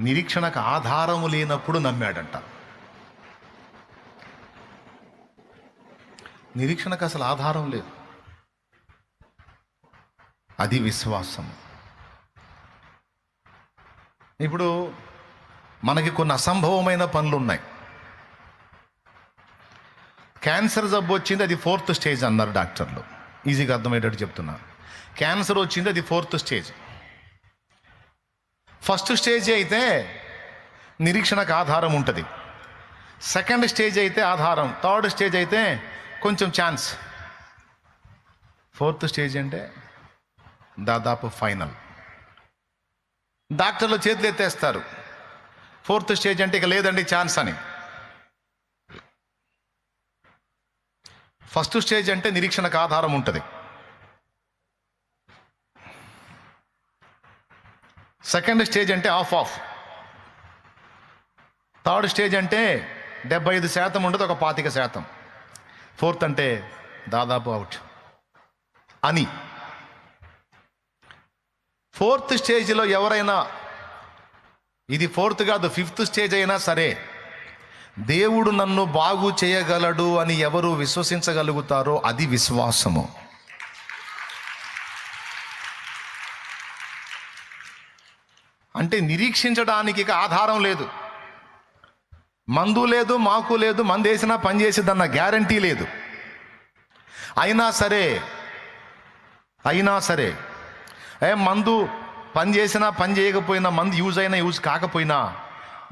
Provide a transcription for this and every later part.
నిరీక్షణకు ఆధారము లేనప్పుడు నమ్మాడంట. నిరీక్షణకు అసలు ఆధారం లేదు. అది విశ్వాసం ఇప్పుడు మనకి కొన్ని అసంభవమైన పనులు ఉన్నాయి క్యాన్సర్ జబ్బు వచ్చింది అది ఫోర్త్ స్టేజ్ అన్నారు డాక్టర్లు. ఈజీగా అర్థమయ్యేటట్టు చెప్తున్నారు క్యాన్సర్ వచ్చింది అది ఫోర్త్ స్టేజ్. ఫస్ట్ స్టేజ్ అయితే నిరీక్షణకు ఆధారం ఉంటుంది. సెకండ్ స్టేజ్ అయితే ఆధారం థర్డ్ స్టేజ్ అయితే కొంచెం ఛాన్స్. ఫోర్త్ స్టేజ్ అంటే దాదాపు ఫైనల్. డాక్టర్లు చేతులు ఎత్తేస్తారు. ఫోర్త్ స్టేజ్ అంటే ఇక లేదండి ఛాన్స్ అని. ఫస్ట్ స్టేజ్ అంటే నిరీక్షణకు ఆధారం ఉంటుంది. సెకండ్ స్టేజ్ అంటే ఆఫ్ ఆఫ్. థర్డ్ స్టేజ్ అంటే డెబ్బై ఐదు శాతం ఉండదు ఒక పాతిక శాతం. ఫోర్త్ అంటే దాదాపు అవుట్. అని. ఫోర్త్ స్టేజ్లో ఎవరైనా ఇది ఫోర్త్ కాదు ఫిఫ్త్ స్టేజ్ అయినా సరే దేవుడు నన్ను బాగు చేయగలడు అని ఎవరు విశ్వసించగలుగుతారో అది విశ్వాసము. అంటే నిరీక్షించడానికి ఇక ఆధారం లేదు. మందు లేదు మాకు లేదు మందు వేసినా పని చేసేదన్న గ్యారంటీ లేదు. అయినా సరే అయినా సరే ఏ మందు పని చేసినా పని చేయకపోయినా మందు యూజ్ అయినా యూజ్ కాకపోయినా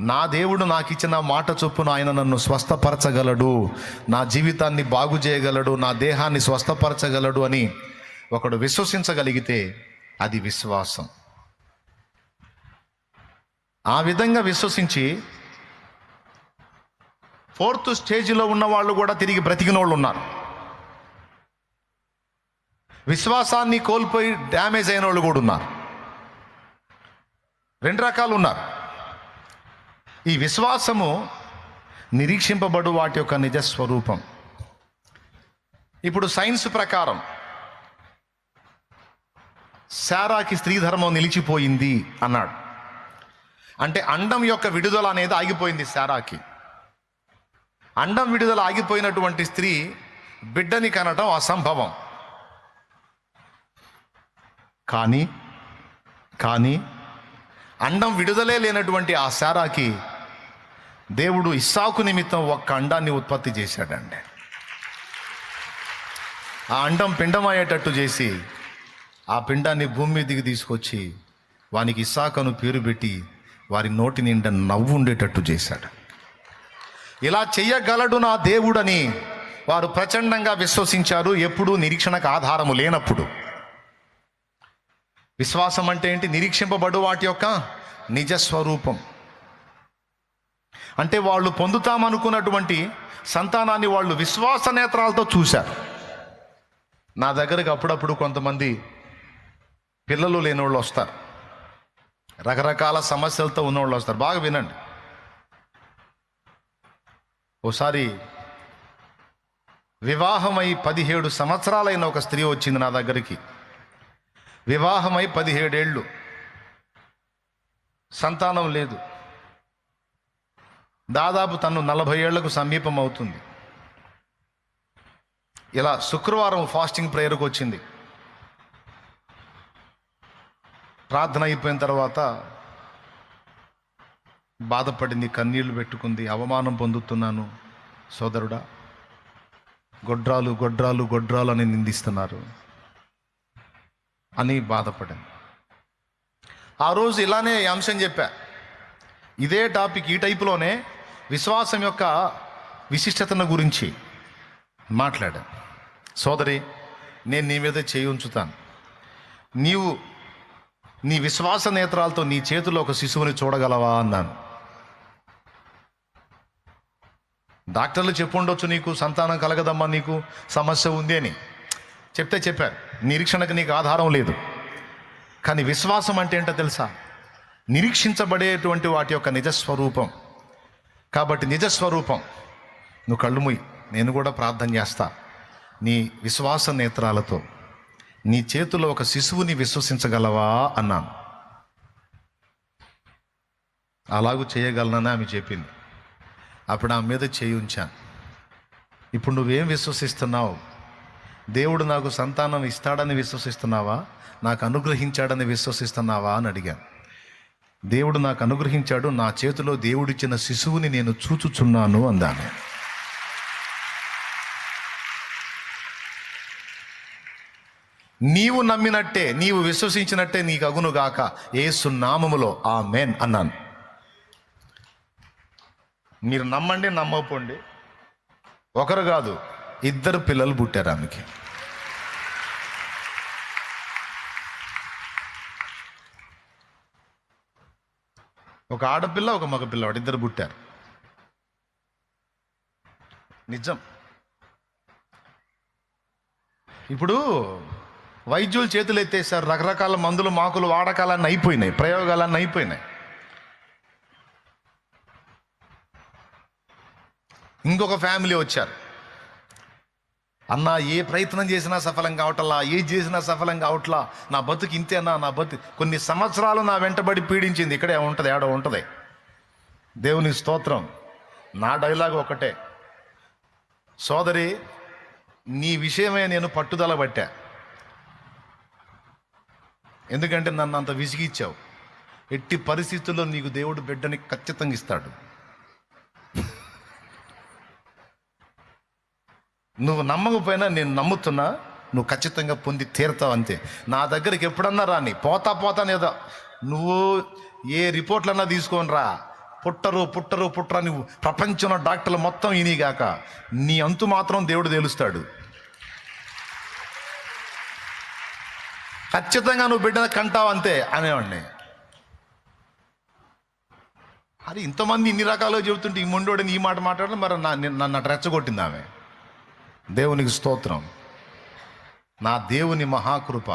నా దేవుడు నాకు ఇచ్చిన మాట చొప్పున ఆయన నన్ను స్వస్థపరచగలడు. నా జీవితాన్ని బాగు చేయగలడు నా దేహాన్ని స్వస్థపరచగలడు అని ఒకడు విశ్వసించగలిగితే అది విశ్వాసం. ఆ విధంగా విశ్వసించి ఫోర్త్ స్టేజ్లో ఉన్న వాళ్ళు కూడా తిరిగి బ్రతికిన వాళ్ళు ఉన్నారు. విశ్వాసాన్ని కోల్పోయి డ్యామేజ్ అయిన వాళ్ళు కూడా ఉన్నారు. రెండు రకాలు ఉన్నారు. ఈ విశ్వాసము నిరీక్షింపబడు వాటి యొక్క నిజస్వరూపం. ఇప్పుడు సైన్స్ ప్రకారం శారాకి స్త్రీ ధర్మం నిలిచిపోయింది అన్నాడు. అంటే అండం యొక్క విడుదల అనేది ఆగిపోయింది శారాకి. అండం విడుదల ఆగిపోయినటువంటి స్త్రీ బిడ్డని కనటం అసంభవం. కానీ కానీ అండం విడుదలే లేనటువంటి ఆ శారాకి దేవుడు ఇస్సాకు నిమిత్తం ఒక్క అండాన్ని ఉత్పత్తి చేశాడండి. ఆ అండం పిండమయ్యేటట్టు చేసి ఆ పిండాన్ని భూమి మీదకి తీసుకొచ్చి వానికి ఇస్సాకను పేరు పెట్టి వారి నోటి నిండా నవ్వు ఉండేటట్టు చేశాడు. ఇలా చెయ్యగలడు నా దేవుడని వారు ప్రచండంగా విశ్వసించారు. ఎప్పుడూ నిరీక్షణకు ఆధారము లేనప్పుడు. విశ్వాసం అంటే ఏంటి? నిరీక్షింపబడు వాటి యొక్క నిజస్వరూపం అంటే వాళ్ళు పొందుతామనుకున్నటువంటి సంతానాన్ని వాళ్ళు విశ్వాస నేత్రాలతో చూశారు. నా దగ్గరకు అప్పుడప్పుడు కొంతమంది పిల్లలు లేని వాళ్ళు వస్తారు. రకరకాల సమస్యలతో ఉన్నవాళ్ళు వస్తారు. బాగా వినండి. ఓసారి వివాహమై పదిహేడు సంవత్సరాలైన ఒక స్త్రీ వచ్చింది నా దగ్గరికి. వివాహమై పదిహేడేళ్ళు. సంతానం లేదు. దాదాపు తను నలభై ఏళ్ళకు సమీపం అవుతుంది ఇలా శుక్రవారం ఫాస్టింగ్ ప్రేయర్కి వచ్చింది ప్రార్థన అయిపోయిన తర్వాత బాధపడింది కన్నీళ్ళు పెట్టుకుంది అవమానం పొందుతున్నాను సోదరుడా. గొడ్రాలు గొడ్రాలు గొడ్రాలు అని నిందిస్తున్నారు. అని బాధపడింది. ఆ రోజు ఇలానే ఈ అంశం చెప్పా. ఇదే టాపిక్ ఈ టైపులోనే విశ్వాసం యొక్క విశిష్టతను గురించి మాట్లాడా. సోదరి నేను నీ మీద చేయి ఉంచుతాను. నీవు నీ విశ్వాస నేత్రాలతో నీ చేతిలో ఒక శిశువుని చూడగలవా అన్నాను. డాక్టర్లు చెప్పుండొచ్చు నీకు సంతానం కలగదమ్మా నీకు సమస్య ఉంది అని. చెప్తే చెప్పారు నిరీక్షణకు నీకు ఆధారం లేదు. కానీ విశ్వాసం అంటే ఏంటో తెలుసా? నిరీక్షించబడేటువంటి వాటి యొక్క నిజస్వరూపం. కాబట్టి నిజస్వరూపం నువ్వు కళ్ళు ముయ్యి నేను కూడా ప్రార్థన చేస్తా. నీ విశ్వాస నేత్రాలతో. నీ చేతిలో ఒక శిశువుని విశ్వసించగలవా? అన్నాను. అలాగూ చేయగలనని ఆమె చెప్పింది. అప్పుడు ఆమె మీద చేయి ఉంచాను. ఇప్పుడు నువ్వేం విశ్వసిస్తున్నావు? దేవుడు నాకు సంతానం ఇస్తాడని విశ్వసిస్తున్నావా? నాకు అనుగ్రహించాడని విశ్వసిస్తున్నావా? అని అడిగాను. దేవుడు నాకు అనుగ్రహించాడు నా చేతిలో దేవుడిచ్చిన శిశువుని నేను చూచుచున్నాను అందాను నీవు నమ్మినట్టే నీవు విశ్వసించినట్టే నీకు అగును గాక. ఏసు నామములో ఆ మెన్ అన్నాను. మీరు నమ్మండి నమ్మకపోండి. ఒకరు కాదు ఇద్దరు పిల్లలు పుట్టారు ఆమెకి. ఒక ఆడపిల్ల ఒక మగ పిల్లవాడు ఇద్దరు పుట్టారు. నిజం. ఇప్పుడు వైద్యులు చేతులు ఎత్తేసారు రకరకాల మందులు మాకులు వాడకాలన్నీ అయిపోయినాయి. ప్రయోగాలన్నీ అయిపోయినాయి. ఇంకొక ఫ్యామిలీ వచ్చారు. అన్న ఏ ప్రయత్నం చేసినా సఫలం కావట్లా? ఏ చేసినా సఫలం కావట్లా? నా బతుకు ఇంతేనా? నా బతు కొన్ని సంవత్సరాలు నా వెంటబడి పీడించింది. ఇక్కడే ఉంటుంది ఏడో ఉంటుంది. దేవుని స్తోత్రం. నా డైలాగ్ ఒకటే. సోదరి నీ విషయమే నేను పట్టుదల పట్టా. ఎందుకంటే నన్ను అంత విసిగిచ్చావు. ఎట్టి పరిస్థితుల్లో నీకు దేవుడు బిడ్డని ఖచ్చితంగా ఇస్తాడు. నువ్వు నమ్మకపోయినా నేను నమ్ముతున్నా నువ్వు ఖచ్చితంగా పొంది తీరుతావు అంతే. నా దగ్గరికి ఎప్పుడన్నా రాని పోతా పోతా లేదా నువ్వు ఏ రిపోర్ట్లన్నా తీసుకొని రా. పుట్టరు పుట్టరు పుట్టరు నువ్వు ప్రపంచంలో డాక్టర్లు మొత్తం ఇనిగాక. నీ అంతు మాత్రం దేవుడు తెలుస్తాడు. ఖచ్చితంగా నువ్వు బిడ్డను కంటావు అంతే అనేవాడిని. అది ఇంతమంది ఇన్ని రకాలుగా చెబుతుంటే ఈ మొండోడని ఈ మాట మాట్లాడడం మరి నా నన్ను అటు రెచ్చగొట్టింది ఆమె. దేవునికి స్తోత్రం. నా దేవుని మహాకృప.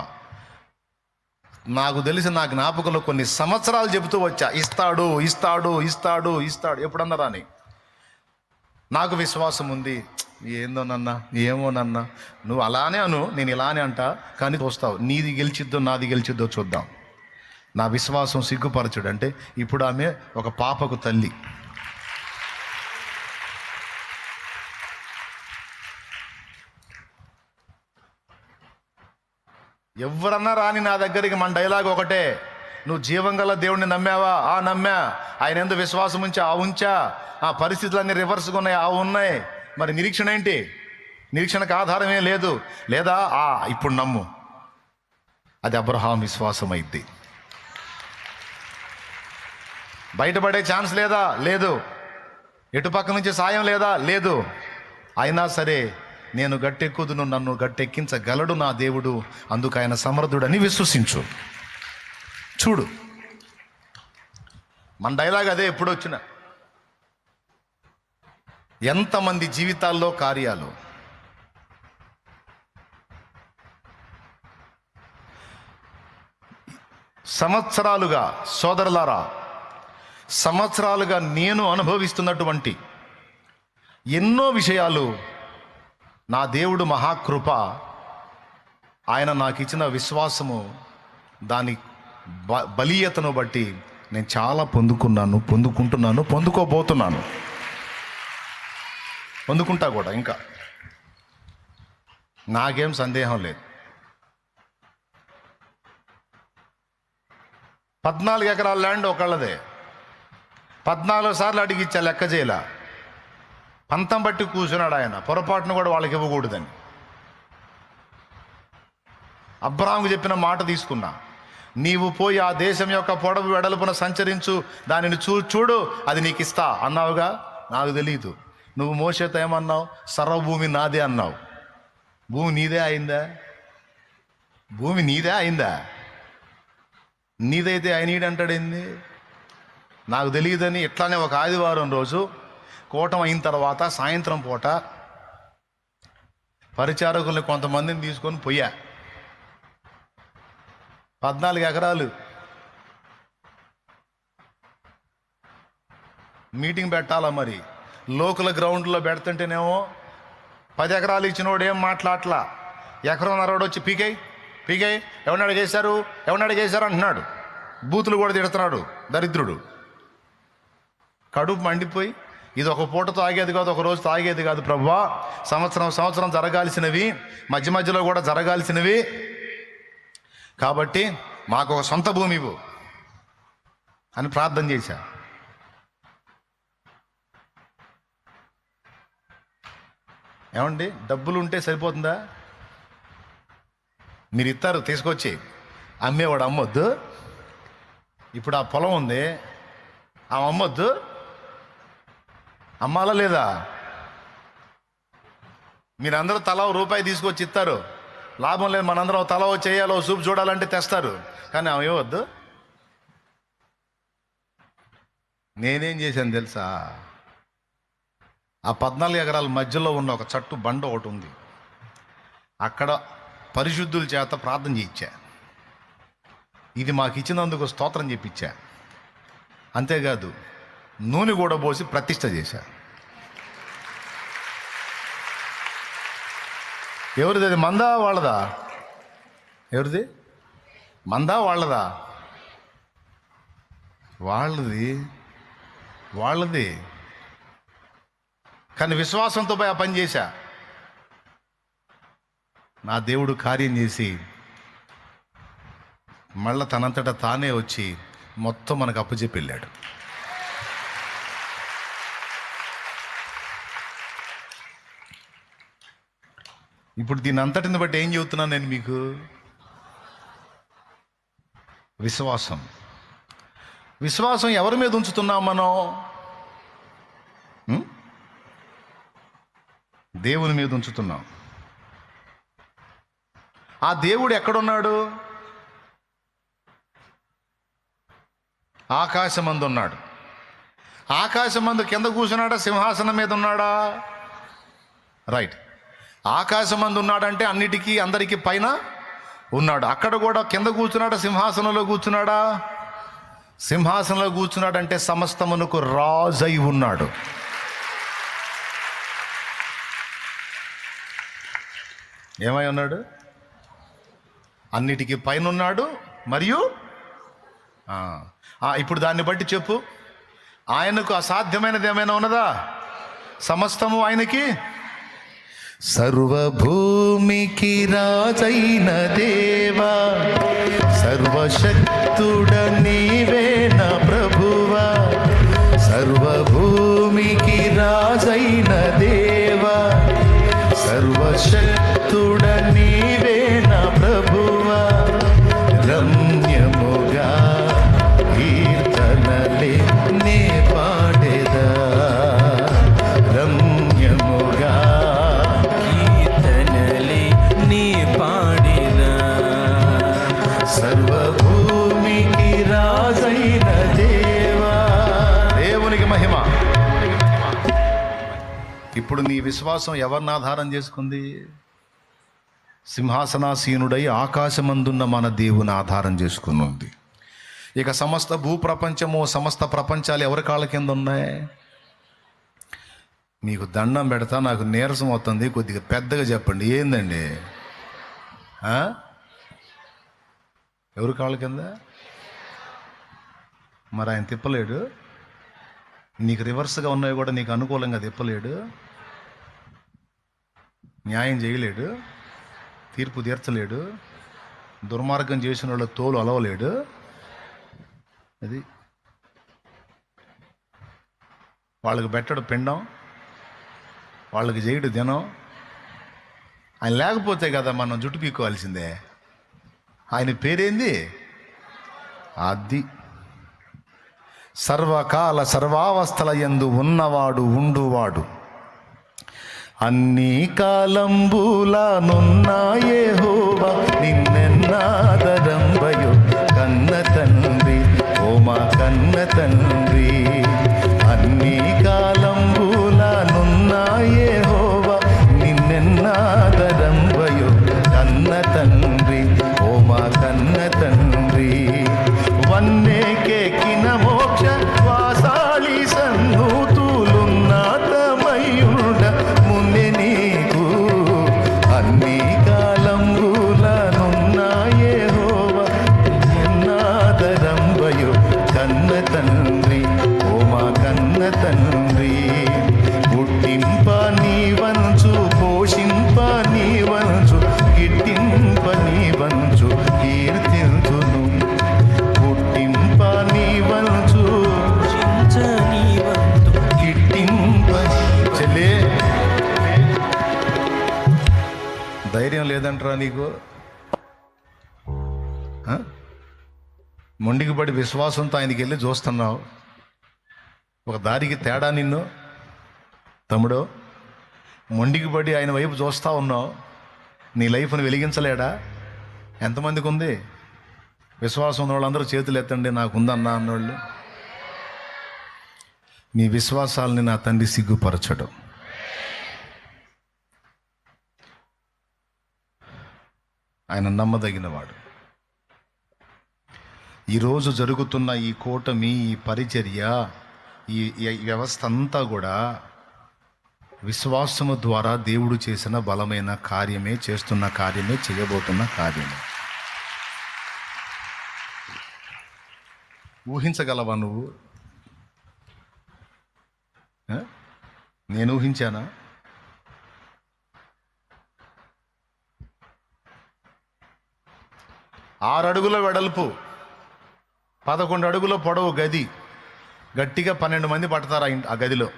నాకు తెలిసి నా జ్ఞాపకంలో కొన్ని సంవత్సరాలు చెబుతూ వచ్చా ఇస్తాడు ఇస్తాడు ఇస్తాడు ఇస్తాడు. ఎప్పుడన్నా రాని. నాకు విశ్వాసం ఉంది. ఏందో నన్న ఏమో నన్న. నువ్వు అలానే అను నేను ఇలానే అంట కానీ చూస్తావు. నీది గెలిచిద్దో నాది గెలిచిద్దో చూద్దాం. నా విశ్వాసం సిగ్గుపరచుడు. అంటే ఇప్పుడు ఆమె ఒక పాపకు తల్లి. ఎవరన్నా రాని నా దగ్గరికి మన డైలాగ్ ఒకటే. నువ్వు జీవం గల దేవుణ్ణి నమ్మావా? ఆ నమ్మా. ఆయన ఎందు విశ్వాసం ఉంచా ఆ ఉంచా. ఆ పరిస్థితులన్నీ రివర్స్గా ఉన్నాయి ఆ ఉన్నాయి. మరి నిరీక్షణ ఏంటి? నిరీక్షణకు ఆధారమే లేదు. లేదా? ఆ ఇప్పుడు నమ్ము. అది అబ్రహాం విశ్వాసం అయింది. బయటపడే ఛాన్స్ లేదా? లేదు. ఎటుపక్క నుంచి సాయం లేదా? లేదు. అయినా సరే నేను గట్టెక్కుదును నన్ను గట్టెక్కించగలడు నా దేవుడు. అందుకు ఆయన సమర్థుడని విశ్వసించు. చూడు. మన డైలాగ్ అదే ఎప్పుడు వచ్చిన. ఎంతమంది జీవితాల్లో కార్యాలు సంవత్సరాలుగా సోదరులారా సంవత్సరాలుగా నేను అనుభవిస్తున్నటువంటి ఎన్నో విషయాలు నా దేవుడు మహాకృప ఆయన నాకు ఇచ్చిన విశ్వాసము దాని బ బలీయతను బట్టి నేను చాలా పొందుకున్నాను పొందుకుంటున్నాను పొందుకోబోతున్నాను. పొందుకుంటా కూడా ఇంకా. నాకేం సందేహం లేదు. పద్నాలుగు ఎకరాల ల్యాండ్ ఒకళ్ళదే. పద్నాలుగు సార్లు అడిగిచ్చా లెక్క చేయలా. పంతం బట్టి కూర్చున్నాడు ఆయన. పొరపాటును కూడా వాళ్ళకి ఇవ్వకూడదని. అబ్రాహాంకు చెప్పిన మాట తీసుకున్నా. నీవు పోయి ఆ దేశం యొక్క పొడవు వెడల్పున సంచరించు దానిని చూ చూడు అది నీకు ఇస్తా అన్నావుగా? నాకు తెలియదు నువ్వు మోసేత ఏమన్నావు? సర్వభూమి నాదే అన్నావు. భూమి నీదే అయిందా? భూమి నీదే అయిందా? నీదైతే అయినీడంటాడేంది నాకు తెలియదని ఇట్లానే ఒక ఆదివారం రోజు కూటం అయిన తర్వాత సాయంత్రం పూట పరిచారకుల్ని కొంతమందిని తీసుకొని పోయా. పద్నాలుగు ఎకరాలు. మీటింగ్ పెట్టాలా మరి? లోకల్ గ్రౌండ్లో పెడుతుంటేనేమో పది ఎకరాలు ఇచ్చినోడు ఏం మాట్లాడలా ఎకరం నరవాడు వచ్చి పీకై పీకై ఎవరిని అడిగేశారు? ఎవరిని అడిగేశారు? అంటున్నాడు. బూతులు కూడా తిడుతున్నాడు దరిద్రుడు. కడుపు మండిపోయి ఇది ఒక పూట తాగేది కాదు ఒక రోజు తాగేది కాదు ప్రభా. సంవత్సరం సంవత్సరం జరగాల్సినవి మధ్య మధ్యలో కూడా జరగాల్సినవి కాబట్టి మాకు ఒక సొంత భూమి ఇవ్వు అని ప్రార్థన చేశా. ఏమండి? డబ్బులు ఉంటే సరిపోతుందా? మీరు ఇస్తారు తీసుకొచ్చి. అమ్మేవాడు అమ్మొద్దు. ఇప్పుడు ఆ పొలం ఉంది. ఆ అమ్మొద్దు. అమ్మాలా లేదా? మీరందరూ తల రూపాయి తీసుకొచ్చి ఇస్తారు లాభం లేదు మనందరం తల చేయాలో సూప్ చూడాలంటే తెస్తారు. కానీ ఆమె ఇవ్వద్దు నేనేం చేశాను తెలుసా? ఆ పద్నాలుగు ఎకరాల మధ్యలో ఉన్న ఒక చట్టు బండ ఒకటి ఉంది. అక్కడ పరిశుద్ధుల చేత ప్రార్థన చేయించా. ఇది మాకు ఇచ్చినందుకు స్తోత్రం చెప్పించా. అంతేకాదు నూనె కూడా పోసి ప్రతిష్ట చేశా. ఎవరిది అది? మందా వాళ్ళదా? ఎవరిది? మందా వాళ్ళదా? వాళ్ళది? వాళ్ళది? కానీ విశ్వాసంతో పోయి ఆ పని చేశా. నా దేవుడు కార్యం చేసి మళ్ళా తనంతట తానే వచ్చి మొత్తం మనకు అప్పచెప్పి వెళ్ళాడు. ఇప్పుడు దీని అంతటిని బట్టి ఏం చెబుతున్నాను నేను మీకు? విశ్వాసం. విశ్వాసం ఎవరి మీద ఉంచుతున్నాం మనం? దేవుని మీద ఉంచుతున్నాం. ఆ దేవుడు ఎక్కడున్నాడు? ఆకాశమందు ఉన్నాడు. ఆకాశమందు కింద కూర్చున్నాడా? సింహాసనం మీద ఉన్నాడా? రైట్. ఆకాశమందు ఉన్నాడంటే అన్నిటికీ అందరికీ పైన ఉన్నాడు. అక్కడ కూడా కింద కూర్చున్నాడా? సింహాసనంలో కూర్చున్నాడా? సింహాసనంలో కూర్చున్నాడంటే సమస్తమునకు రాజై ఉన్నాడు. ఏమై ఉన్నాడు? అన్నిటికీ పైన ఉన్నాడు మరియు ఇప్పుడు దాన్ని బట్టి చెప్పు. ఆయనకు అసాధ్యమైనది ఏమైనా ఉన్నదా? సమస్తము ఆయనకి సర్వభూమికి రాజైన దేవా సర్వశక్తుడ నీవే. విశ్వాసం ఎవరిని ఆధారం చేసుకుంది? సింహాసనాసీనుడై ఆకాశమందున్న మన దేవుని ఆధారం చేసుకుని ఉంది ఇక సమస్త భూప్రపంచము సమస్త ప్రపంచాలు ఎవరి కాళ్ళ కింద ఉన్నాయి మీకు దండం పెడతా నాకు నీరసం అవుతుంది. కొద్దిగా పెద్దగా చెప్పండి. ఏందండి? ఎవరి కాళ్ళ కింద? మరి ఆయన తిప్పలేడు? నీకు రివర్స్గా ఉన్నవి కూడా నీకు అనుకూలంగా తిప్పలేడు? న్యాయం చేయలేడు తీర్పు తీర్చలేడు దుర్మార్గం చేసిన వాళ్ళ తోలు అలవలేడు. అది వాళ్ళకి పెట్టడు పిండం వాళ్ళకి చేయడు దినం. ఆయన లేకపోతే కదా మనం జుట్టు పీక్కోవాల్సిందే. ఆయన పేరేంది? అది సర్వకాల సర్వావస్థల ఎందు ఉన్నవాడు ఉండువాడు. అన్ని కాలంబులానున్నాయే హోవా నిన్నెన్నాదరంబయు కన్న తండ్రి ఓ మా కన్న తండ్రి విశ్వాసంతో ఆయనకి వెళ్ళి చూస్తున్నావు. ఒక దారికి తేడా నిన్ను. తమ్ముడు మొండికి పడి ఆయన వైపు చూస్తూ ఉన్నావు. నీ లైఫ్ని వెలిగించలేడా? ఎంతమందికి ఉంది? విశ్వాసం ఉన్న వాళ్ళందరూ చేతులు ఎత్తండి నాకు ఉందన్నా అన్నోళ్ళు. మీ విశ్వాసాలని నా తండ్రి సిగ్గుపరచడం. ఆయన నమ్మదగినవాడు. ఈరోజు జరుగుతున్న ఈ కూటమి ఈ పరిచర్య ఈ వ్యవస్థ అంతా కూడా విశ్వాసము ద్వారా దేవుడు చేసిన బలమైన కార్యమే చేస్తున్న కార్యమే చేయబోతున్న కార్యమే. ఊహించగలవా నువ్వు? నేను ఊహించానా? ఆరు అడుగుల వెడల్పు. పదకొండు అడుగుల పొడవు గది. గట్టిగా పన్నెండు మంది పడతారు ఆ గదిలో?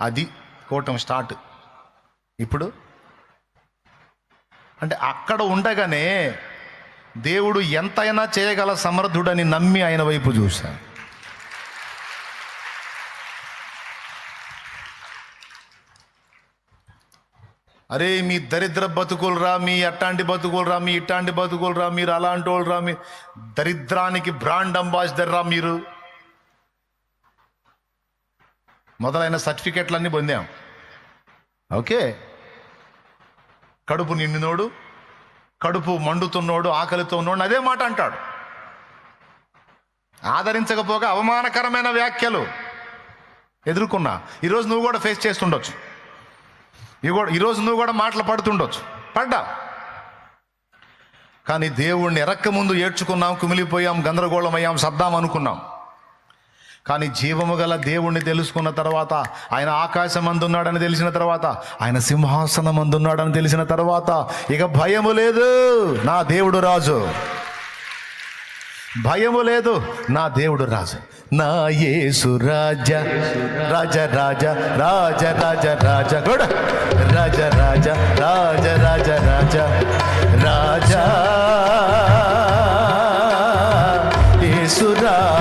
అది కూటం స్టార్ట్. ఇప్పుడు? అంటే అక్కడ ఉండగానే దేవుడు ఎంతైనా చేయగల సమర్థుడని నమ్మి ఆయన వైపు చూశాను. అరే మీ దరిద్ర బతుకులరా మీ అట్టాంటి బతుకులరా మీ ఇట్టాంటి బతుకులరా మీరు అలాంటి వాళ్ళరా మీ దరిద్రానికి బ్రాండ్ అంబాసిడర్ రా మీరు. మొదలైన సర్టిఫికెట్లన్నీ పొందాం. ఓకే? కడుపు నిండినోడు కడుపు మండుతున్నోడు ఆకలితో ఉన్నోడు అదే మాట అంటాడు. ఆదరించకపోగా అవమానకరమైన వ్యాఖ్యలు ఎదుర్కొన్నా. ఈరోజు నువ్వు కూడా ఫేస్ చేస్తుండొచ్చు. ఇవి కూడా ఈరోజు నువ్వు కూడా మాటలు పడుతుండొచ్చు. పడ్డా? కానీ దేవుణ్ణి ఎరక్క ముందు ఏడ్చుకున్నాం కుమిలిపోయాం గందరగోళమయ్యాం సద్దాం అనుకున్నాం. కానీ జీవము గల దేవుణ్ణి తెలుసుకున్న తర్వాత ఆయన ఆకాశం అందున్నాడని తెలిసిన తర్వాత ఆయన సింహాసనం అందున్నాడని తెలిసిన తర్వాత ఇక భయము లేదు. నా దేవుడు రాజు. భయము లేదు. నా దేవుడు రాజు. నా యేసు రాజ. రాజ రాజ రాజ రాజ రాజ. కూడా రాజ రాజ రాజ రాజ రాజ. రాజా. యేసు రాజ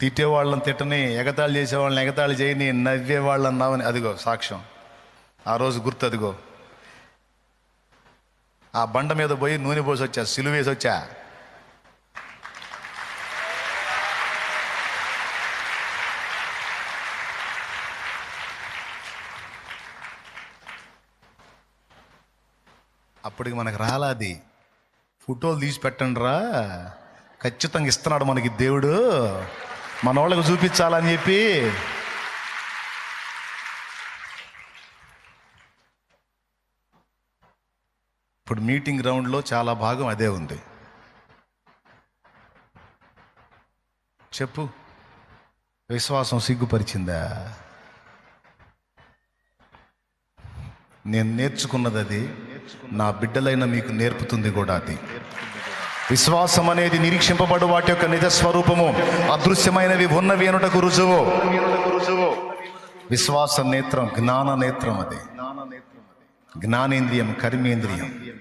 తిట్టే వాళ్ళని తిట్టని ఎగతాళి చేసే వాళ్ళని ఎగతాళి చేయని నవ్వేవాళ్ళని నవ్వని అదిగో సాక్ష్యం. ఆ రోజు గుర్తు అదిగో. ఆ బండ మీద పోయి నూనె పోసి వచ్చా సిలువేసి వచ్చా అప్పటికి మనకు రాలాది ఫోటోలు తీసి పెట్టండి రా ఖచ్చితంగా ఇస్తున్నాడు మనకి దేవుడు. మన వాళ్ళకి చూపించాలని చెప్పి ఇప్పుడు మీటింగ్ గ్రౌండ్లో చాలా భాగం అదే ఉంది. చెప్పు. విశ్వాసం సిగ్గుపరిచిందా? నేను నేర్చుకున్నది అది. నా బిడ్డలైన మీకు నేర్పుతుంది కూడా అది. విశ్వాసం అనేది నిరీక్షింపబడు వాటి యొక్క నిజ స్వరూపము. అదృశ్యమైనవి ఉన్నవి అనుటకు రుజువు. విశ్వాస నేత్రం జ్ఞాన నేత్రం అది. జ్ఞానేంద్రియం కర్మేంద్రియం.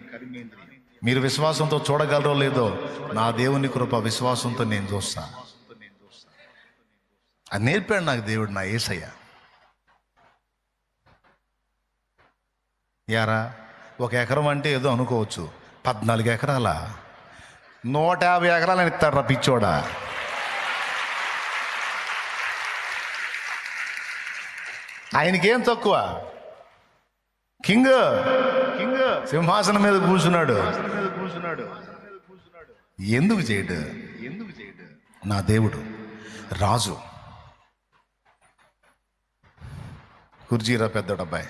మీరు విశ్వాసంతో చూడగలరో లేదో నా దేవుని కృప విశ్వాసంతో నేను చూస్తాను అది నేర్పాడు నాకు దేవుడు నా ఏసయ్య. యారా ఒక ఎకరం అంటే ఏదో అనుకోవచ్చు. పద్నాలుగు ఎకరాలా? నూట యాభై ఎకరాలని ఇస్తాడు రా పిచ్చోడా. ఆయనకేం తక్కువ? కింగ్. కింగ్. సింహాసనం మీద కూర్చున్నాడు. ఎందుకు చేయడు? ఎందుకు చేయడు? నా దేవుడు రాజు. కుర్జీరా పెద్దోడు అబ్బాయి.